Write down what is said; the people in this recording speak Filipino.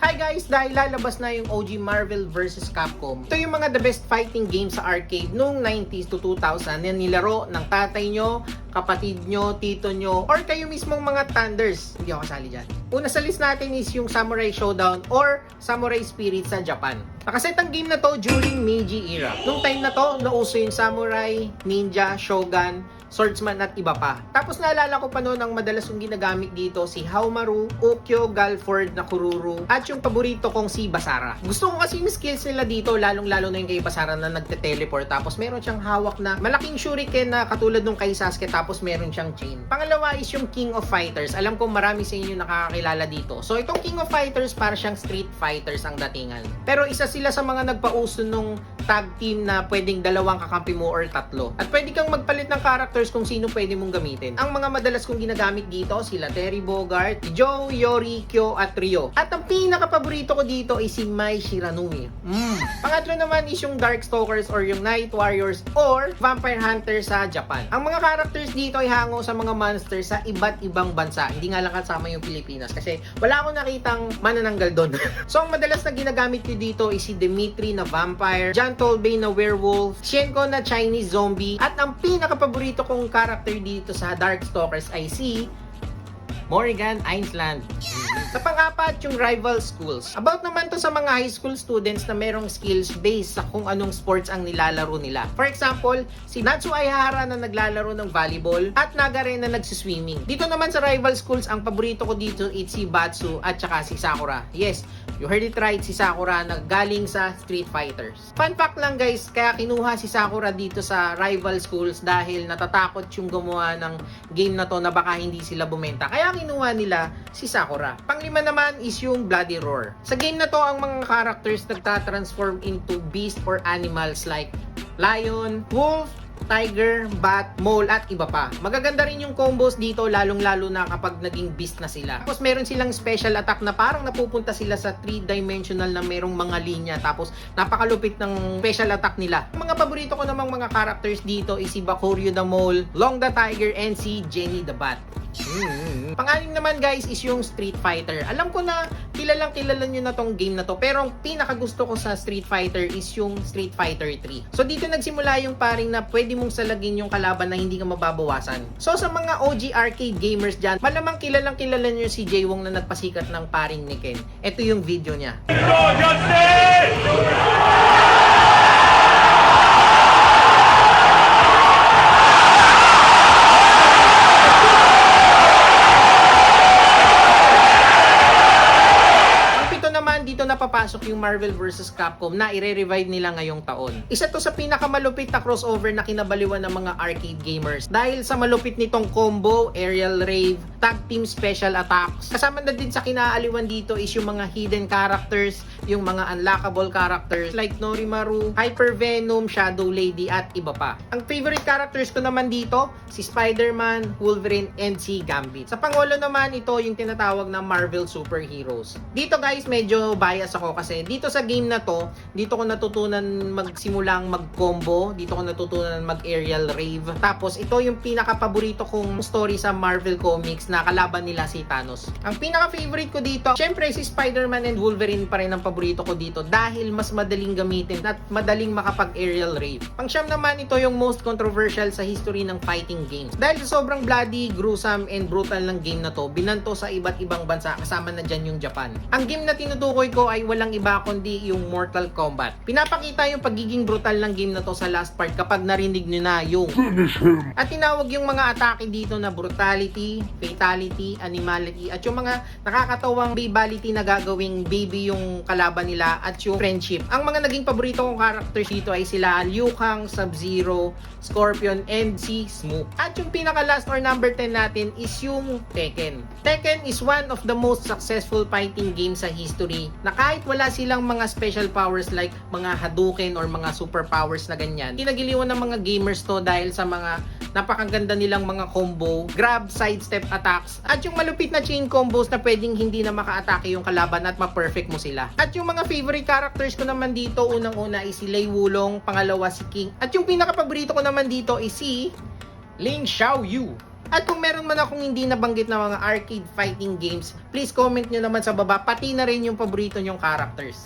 Hi guys! Dahil lalabas na yung OG Marvel vs. Capcom, ito yung mga the best fighting games sa arcade noong 90s to 2000 na nilaro ng tatay nyo, kapatid nyo, tito nyo, or kayo mismong mga thunders. Hindi ako kasali dyan. Una sa list natin is yung Samurai Showdown or Samurai Spirit sa Japan. Nakaset ang game na to during Meiji era. Nung time na to, nauso yung Samurai, Ninja, Shogun, swordsman at iba pa. Tapos naalala ko pa noon ang madalas kong ginagamit dito si Haumaru, Ukyo, Galford, Nakururu, at yung paborito kong si Basara. Gusto ko kasi yung skills nila dito, lalong-lalo na yung kay Basara na nagte-teleport. Tapos meron siyang hawak na malaking shuriken na katulad nung kay Sasuke tapos meron siyang chain. Pangalawa is yung King of Fighters. Alam ko marami sa inyo nakakakilala dito. So itong King of Fighters para siyang Street Fighters ang datingan. Pero isa sila sa mga nagpauso nung tag team na pwedeng dalawang kakampi mo or tatlo. At pwede kang magpalit ng characters kung sino pwede mong gamitin. Ang mga madalas kong ginagamit dito, sila Terry Bogard, Joe, Yori, Kyo, at Ryo. At ang pinaka-paborito ko dito ay si Mai Shiranui. Mm. Pangatlo naman is yung Darkstalkers or yung Night Warriors or Vampire Hunter sa Japan. Ang mga characters dito ay hango sa mga monsters sa iba't ibang bansa. Hindi nga lang kasama yung Pilipinas kasi wala akong nakitang manananggal doon. so ang madalas na ginagamit ko dito is si Dimitri na vampire, John Tolbay na werewolf, Shenko na Chinese zombie, at ang pinaka-paborito kong character dito sa Darkstalkers ay si Morrigan Island. Sa pang-apat, yung rival schools. About naman to sa mga high school students na merong skills based sa kung anong sports ang nilalaro nila. For example, si Natsu Aihara na naglalaro ng volleyball at Naga rin na nagsiswimming. Dito naman sa rival schools, ang paborito ko dito is si Batsu at saka si Sakura. Yes, you heard it right, si Sakura na galing sa Street Fighters. Fun fact lang guys, kaya kinuha si Sakura dito sa rival schools dahil natatakot yung gumawa ng game na to na baka hindi sila bumenta. Kaya kinuha nila si Sakura. Panglima naman is yung Bloody Roar. Sa game na to, ang mga characters nagtatransform into beast or animals like lion, wolf, tiger, bat, mole, at iba pa. Magaganda rin yung combos dito, lalong-lalo na kapag naging beast na sila. Tapos meron silang special attack na parang napupunta sila sa 3-dimensional na merong mga linya. Tapos napakalupit ng special attack nila. Ang mga paborito ko namang mga characters dito is si Bakuryu the Mole, Long the Tiger, and si Jenny the Bat. Mm. Pangalim naman guys is yung Street Fighter. Alam ko na kilalang kilala nyo na tong game na to. Pero ang pinaka gusto ko sa Street Fighter is yung Street Fighter 3. So dito nagsimula yung paring na pwede mong salagin yung kalaban na hindi ka mababawasan. So sa mga OG arcade gamers dyan, malamang kilalang kilala nyo si Jay Wong na nagpasikat ng paring ni Ken. Ito yung video niya. Ang naman, dito napapasok yung Marvel vs. Capcom na ire-revive nila ngayong taon. Isa to sa pinakamalupit na crossover na kinabaliwan ng mga arcade gamers. Dahil sa malupit nitong combo, aerial rave, tag team special attacks. Kasama na din sa kinaaliwan dito is yung mga hidden characters, yung mga unlockable characters like Norimaru, Hyper Venom, Shadow Lady, at iba pa. Ang favorite characters ko naman dito, si Spider-Man, Wolverine, and si Gambit. Sa Pangulo naman, ito yung tinatawag na Marvel Superheroes. Dito guys, medyo bias ako kasi dito sa game na to, dito ko natutunan magsimulang mag-combo, dito ko natutunan mag-aerial rave. Tapos ito yung pinaka-paborito kong story sa Marvel Comics na kalaban nila si Thanos. Ang pinaka-favorite ko dito, syempre si Spider-Man and Wolverine pa rin ang paborito ko dito dahil mas madaling gamitin at madaling makapag-aerial rave. Pang-siyam naman ito yung most controversial sa history ng fighting games. Dahil sa sobrang bloody, gruesome, and brutal ng game na to, binanto sa iba't ibang bansa kasama na dyan yung Japan. Ang game na tinutukoy ko ay walang iba kundi yung Mortal Kombat. Pinapakita yung pagiging brutal ng game na to sa last part kapag narinig nyo na yung at tinawag yung mga atake dito na brutality, fatality, animality, at yung mga nakakatawang babality na gagawing baby yung kalaban nila at yung friendship. Ang mga naging paborito kong characters dito ay sila Liu Kang, Sub-Zero, Scorpion, and si Smoke. At yung pinaka last or number 10 natin is yung Tekken. Tekken is one of the most successful fighting games sa history na kahit wala silang mga special powers like mga Hadouken or mga superpowers na ganyan, kinagiliwan ng mga gamers to dahil sa mga napakaganda nilang mga combo, grab, sidestep attacks, at yung malupit na chain combos na pwedeng hindi na maka-atake yung kalaban at ma-perfect mo sila. At yung mga favorite characters ko naman dito, unang-una is si Lei Wulong, pangalawa si King, at yung pinaka-paborito ko naman dito is si Ling Xiaoyu. At kung meron man akong hindi nabanggit na mga arcade fighting games, please comment nyo naman sa baba, pati na rin yung paborito nyong characters.